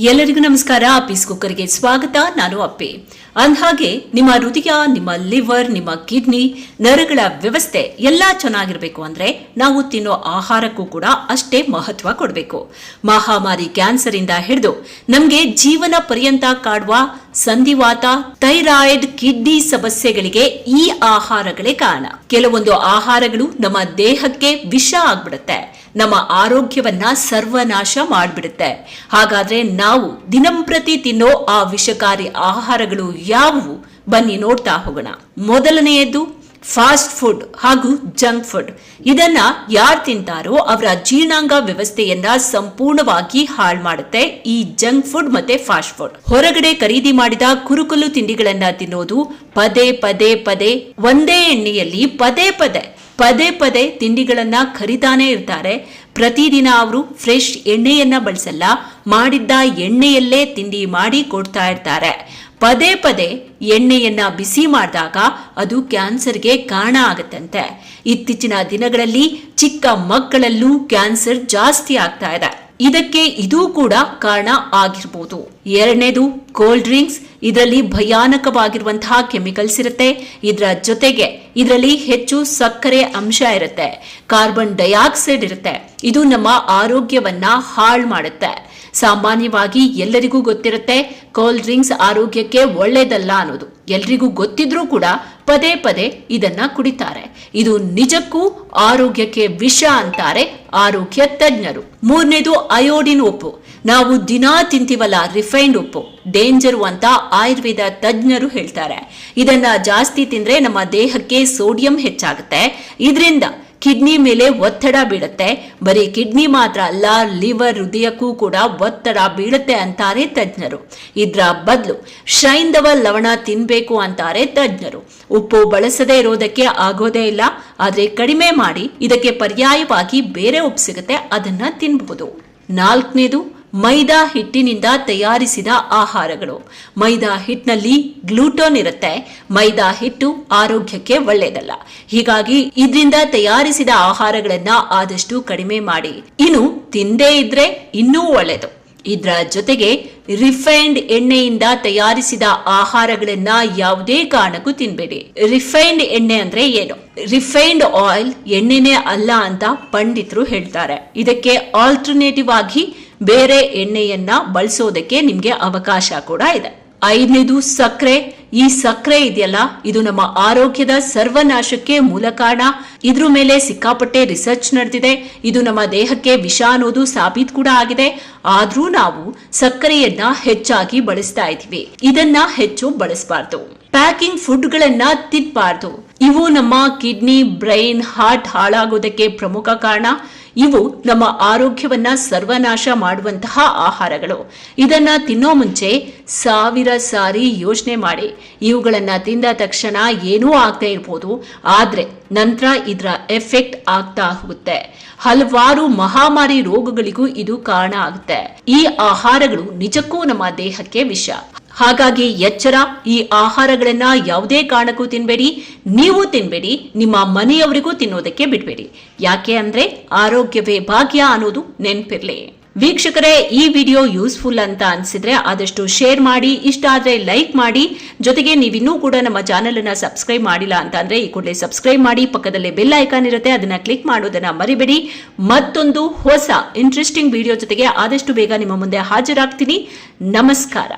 ಎಲ್ಲರಿಗೂ ನಮಸ್ಕಾರ. ಪೀಸ್ ಕುಕ್ಕರ್ಗೆ ಸ್ವಾಗತ. ನಾನು ಅಪ್ಪೆ. ಅಂದ್ಹಾಗೆ, ನಿಮ್ಮ ಹೃದಯ, ನಿಮ್ಮ ಲಿವರ್, ನಿಮ್ಮ ಕಿಡ್ನಿ, ನರಗಳ ವ್ಯವಸ್ಥೆ ಎಲ್ಲ ಚೆನ್ನಾಗಿರಬೇಕು ಅಂದ್ರೆ ನಾವು ತಿನ್ನೋ ಆಹಾರಕ್ಕೂ ಕೂಡ ಅಷ್ಟೇ ಮಹತ್ವ ಕೊಡಬೇಕು. ಮಹಾಮಾರಿ ಕ್ಯಾನ್ಸರ್ ಇಂದ ಹಿಡಿದು ನಮ್ಗೆ ಜೀವನ ಪರ್ಯಂತ ಕಾಡುವ ಸಂಧಿವಾತ, ಥೈರಾಯ್ಡ್, ಕಿಡ್ನಿ ಸಮಸ್ಯೆಗಳಿಗೆ ಈ ಆಹಾರಗಳೇ ಕಾರಣ. ಕೆಲವೊಂದು ಆಹಾರಗಳು ನಮ್ಮ ದೇಹಕ್ಕೆ ವಿಷ ಆಗ್ಬಿಡುತ್ತೆ. ನಮ್ಮ ಆರೋಗ್ಯವನ್ನ ಸರ್ವನಾಶ ಮಾಡಿಬಿಡುತ್ತೆ. ಹಾಗಾದ್ರೆ ನಾವು ದಿನಂಪ್ರತಿ ತಿನ್ನೋ ಆ ವಿಷಕಾರಿ ಆಹಾರಗಳು ಯಾವುವು? ಬನ್ನಿ ನೋಡ್ತಾ ಹೋಗೋಣ. ಮೊದಲನೆಯದು ಫಾಸ್ಟ್ ಫುಡ್ ಹಾಗೂ ಜಂಕ್ ಫುಡ್. ಇದನ್ನ ಯಾರು ತಿಂತಾರೋ ಅವರ ಜೀರ್ಣಾಂಗ ವ್ಯವಸ್ಥೆಯನ್ನ ಸಂಪೂರ್ಣವಾಗಿ ಹಾಳು ಮಾಡುತ್ತೆ ಈ ಜಂಕ್ ಫುಡ್ ಮತ್ತೆ ಫಾಸ್ಟ್ ಫುಡ್. ಹೊರಗಡೆ ಖರೀದಿ ಮಾಡಿದ ಕುರುಕುಲು ತಿಂಡಿಗಳನ್ನ ತಿನ್ನೋದು ಪದೇ ಪದೇ ಪದೇ ಒಂದೇ ಎಣ್ಣೆಯಲ್ಲಿ ಪದೇ ಪದೇ ಪದೇ ಪದೇ ತಿಂಡಿಗಳನ್ನ ಕರಿತಾನೇ ಇರ್ತಾರೆ. ಪ್ರತಿದಿನ ಅವರು ಫ್ರೆಶ್ ಎಣ್ಣೆಯನ್ನ ಬಳಸಲ್ಲ, ಮಾಡಿದ್ದ ಎಣ್ಣೆಯಲ್ಲೇ ತಿಂಡಿ ಮಾಡಿ ಕೊಡ್ತಾ ಇರ್ತಾರೆ. ಪದೇ ಪದೇ ಎಣ್ಣೆಯನ್ನ ಬಿಸಿ ಮಾಡಿದಾಗ ಅದು ಕ್ಯಾನ್ಸರ್ಗೆ ಕಾರಣ ಆಗತ್ತಂತೆ. ಇತ್ತೀಚಿನ ದಿನಗಳಲ್ಲಿ ಚಿಕ್ಕ ಮಕ್ಕಳಲ್ಲೂ ಕ್ಯಾನ್ಸರ್ ಜಾಸ್ತಿ ಆಗ್ತಾ ಇದೆ. ಇದಕ್ಕೆ ಇದು ಕೂಡ ಕಾರಣ ಆಗಿರ್ಬೋದು. ಎರಡನೇದು ಕೋಲ್ಡ್ ಡ್ರಿಂಕ್ಸ್ ಇದರಲ್ಲಿ ಭಯಾನಕವಾಗಿರುವಂತಹ ಕೆಮಿಕಲ್ಸ್ ಇರುತ್ತೆ. ಇದರ ಜೊತೆಗೆ ಇದರಲ್ಲಿ ಹೆಚ್ಚು ಸಕ್ಕರೆ ಅಂಶ ಇರುತ್ತೆ. ಕಾರ್ಬನ್ ಡೈಆಕ್ಸೈಡ್ ಇರುತ್ತೆ. ಇದು ನಮ್ಮ ಆರೋಗ್ಯವನ್ನ ಹಾಳು ಮಾಡುತ್ತೆ. ಸಾಮಾನ್ಯವಾಗಿ ಎಲ್ಲರಿಗೂ ಗೊತ್ತಿರುತ್ತೆ ಕೋಲ್ಡ್ ಡ್ರಿಂಕ್ಸ್ ಆರೋಗ್ಯಕ್ಕೆ ಒಳ್ಳೇದಲ್ಲ ಅನ್ನೋದು. ಎಲ್ರಿಗೂ ಗೊತ್ತಿದ್ರೂ ಕೂಡ ಪದೇ ಪದೇ ಇದನ್ನ ಕುಡಿತಾರೆ. ಇದು ನಿಜಕ್ಕೂ ಆರೋಗ್ಯಕ್ಕೆ ವಿಷ ಅಂತಾರೆ ಆರೋಗ್ಯ ತಜ್ಞರು. ಮೂರನೇದು ಅಯೋಡಿನ್ ಉಪ್ಪು. ನಾವು ದಿನಾ ತಿಂತೀವಲ್ಲ ರಿಫೈನ್ಡ್ ಉಪ್ಪು. ಡೇಂಜರು ಅಂತ ಆಯುರ್ವೇದ ತಜ್ಞರು ಹೇಳ್ತಾರೆ. ಇದನ್ನ ಜಾಸ್ತಿ ತಿಂದ್ರೆ ನಮ್ಮ ದೇಹಕ್ಕೆ ಸೋಡಿಯಂ ಹೆಚ್ಚಾಗುತ್ತೆ. ಇದರಿಂದ ಕಿಡ್ನಿ ಮೇಲೆ ಒತ್ತಡ ಬೀಳುತ್ತೆ. ಬರೀ ಕಿಡ್ನಿ ಮಾತ್ರ ಅಲ್ಲ, ಲಿವರ್ ಹೃದಯಕ್ಕೂ ಕೂಡ ಒತ್ತಡ ಬೀಳುತ್ತೆ ಅಂತಾರೆ ತಜ್ಞರು. ಇದರ ಬದಲು ಶೈಂದವ ಲವಣ ತಿನ್ಬೇಕು ಅಂತಾರೆ ತಜ್ಞರು. ಉಪ್ಪು ಬಳಸದೇ ಇರೋದಕ್ಕೆ ಆಗೋದೇ ಇಲ್ಲ, ಆದರೆ ಕಡಿಮೆ ಮಾಡಿ, ಇದಕ್ಕೆ ಪರ್ಯಾಯವಾಗಿ ಬೇರೆ ಉಪ್ಪು ಸಿಗುತ್ತೆ, ಅದನ್ನ ತಿನ್ಬಹುದು. ನಾಲ್ಕನೇದು ಮೈದಾ ಹಿಟ್ಟಿನಿಂದ ತಯಾರಿಸಿದ ಆಹಾರಗಳು. ಮೈದಾ ಹಿಟ್ಟಿನಲ್ಲಿ ಗ್ಲೂಟೋನ್ ಇರುತ್ತೆ. ಮೈದಾ ಹಿಟ್ಟು ಆರೋಗ್ಯಕ್ಕೆ ಒಳ್ಳೆಯದಲ್ಲ. ಹೀಗಾಗಿ ಇದರಿಂದ ತಯಾರಿಸಿದ ಆಹಾರಗಳನ್ನ ಆದಷ್ಟು ಕಡಿಮೆ ಮಾಡಿ. ಇನ್ನು ತಿಂದೇ ಇದ್ರೆ ಇನ್ನೂ ಒಳ್ಳೆಯದು. ಇದರ ಜೊತೆಗೆ ರಿಫೈನ್ಡ್ ಎಣ್ಣೆಯಿಂದ ತಯಾರಿಸಿದ ಆಹಾರಗಳನ್ನ ಯಾವುದೇ ಕಾರಣಕ್ಕೂ ತಿನ್ಬೇಡಿ. ರಿಫೈನ್ಡ್ ಎಣ್ಣೆ ಅಂದ್ರೆ ಏನು? ರಿಫೈನ್ಡ್ ಆಯಿಲ್ ಎಣ್ಣೆನೇ ಅಲ್ಲ ಅಂತ ಪಂಡಿತರು ಹೇಳ್ತಾರೆ. ಇದಕ್ಕೆ ಆಲ್ಟರ್ನೇಟಿವ್ ಆಗಿ ಬೇರೆ ಎಣ್ಣೆಯನ್ನ ಬಳಸೋದಕ್ಕೆ ನಿಮ್ಗೆ ಅವಕಾಶ ಕೂಡ ಇದೆ. ಐದನೇದು ಸಕ್ಕರೆ ಈ ಸಕ್ಕರೆ ಇದೆಯಲ್ಲ, ಇದು ನಮ್ಮ ಆರೋಗ್ಯದ ಸರ್ವನಾಶಕ್ಕೆ ಮೂಲ ಕಾರಣ. ಇದ್ರ ಮೇಲೆ ಸಿಕ್ಕಾಪಟ್ಟೆ ರಿಸರ್ಚ್ ನಡೆದಿದೆ. ಇದು ನಮ್ಮ ದೇಹಕ್ಕೆ ವಿಷ ಅನ್ನೋದು ಸಾಬೀತ್ ಕೂಡ ಆಗಿದೆ. ಆದ್ರೂ ನಾವು ಸಕ್ಕರೆಯನ್ನ ಹೆಚ್ಚಾಗಿ ಬಳಸ್ತಾ ಇದೀವಿ ಇದನ್ನ ಹೆಚ್ಚು ಬಳಸಬಾರ್ದು. ಪ್ಯಾಕಿಂಗ್ ಫುಡ್ಗಳನ್ನ ತಿನ್ಬಾರ್ದು. ಇವು ನಮ್ಮ ಕಿಡ್ನಿ, ಬ್ರೈನ್, ಹಾರ್ಟ್ ಹಾಳಾಗೋದಕ್ಕೆ ಪ್ರಮುಖ ಕಾರಣ. ಇವು ನಮ್ಮ ಆರೋಗ್ಯವನ್ನ ಸರ್ವನಾಶ ಮಾಡುವಂತಹ ಆಹಾರಗಳು. ಇದನ್ನ ತಿನ್ನೋ ಮುಂಚೆ ಸಾವಿರ ಸಾರಿ ಯೋಚನೆ ಮಾಡಿ. ಇವುಗಳನ್ನ ತಿಂದ ತಕ್ಷಣ ಏನೂ ಆಗದೆ ಇರ್ಬೋದು. ಆದ್ರೆ ನಂತರ ಇದರ ಎಫೆಕ್ಟ್ ಆಗ್ತಾ ಹೋಗುತ್ತೆ. ಹಲವಾರು ಮಹಾಮಾರಿ ರೋಗಗಳಿಗೂ ಇದು ಕಾರಣ ಆಗುತ್ತೆ. ಈ ಆಹಾರಗಳು ನಿಜಕ್ಕೂ ನಮ್ಮ ದೇಹಕ್ಕೆ ವಿಷ. ಹಾಗಾಗಿ ಎಚ್ಚರ, ಈ ಆಹಾರಗಳನ್ನ ಯಾವುದೇ ಕಾರಣಕ್ಕೂ ತಿನ್ಬೇಡಿ, ನೀವು ತಿನ್ಬೇಡಿ, ನಿಮ್ಮ ಮನೆಯವರಿಗೂ ತಿನ್ನೋದಕ್ಕೆ ಬಿಡಬೇಡಿ. ಯಾಕೆ ಅಂದ್ರೆ ಆರೋಗ್ಯವೇ ಭಾಗ್ಯ ಅನ್ನೋದು ನೆನ್ಪಿರ್ಲಿ. ವೀಕ್ಷಕರೇ, ಈ ವಿಡಿಯೋ ಯೂಸ್ಫುಲ್ ಅಂತ ಅನ್ಸಿದ್ರೆ ಆದಷ್ಟು ಶೇರ್ ಮಾಡಿ, ಇಷ್ಟ ಆದ್ರೆ ಲೈಕ್ ಮಾಡಿ. ಜೊತೆಗೆ ನೀವಿನ್ನೂ ಕೂಡ ನಮ್ಮ ಚಾನೆಲ್ ಅನ್ನ ಸಬ್ಸ್ಕ್ರೈಬ್ ಮಾಡಿಲ್ಲ ಅಂತ ಅಂದ್ರೆ ಈ ಕೂಡಲೇ ಸಬ್ಸ್ಕ್ರೈಬ್ ಮಾಡಿ, ಪಕ್ಕದಲ್ಲೇ ಬೆಲ್ ಐಕಾನ್ ಇರುತ್ತೆ, ಅದನ್ನ ಕ್ಲಿಕ್ ಮಾಡೋದನ್ನ ಮರಿಬೇಡಿ. ಮತ್ತೊಂದು ಹೊಸ ಇಂಟ್ರೆಸ್ಟಿಂಗ್ ವಿಡಿಯೋ ಜೊತೆಗೆ ಆದಷ್ಟು ಬೇಗ ನಿಮ್ಮ ಮುಂದೆ ಹಾಜರಾಗ್ತೀನಿ. ನಮಸ್ಕಾರ.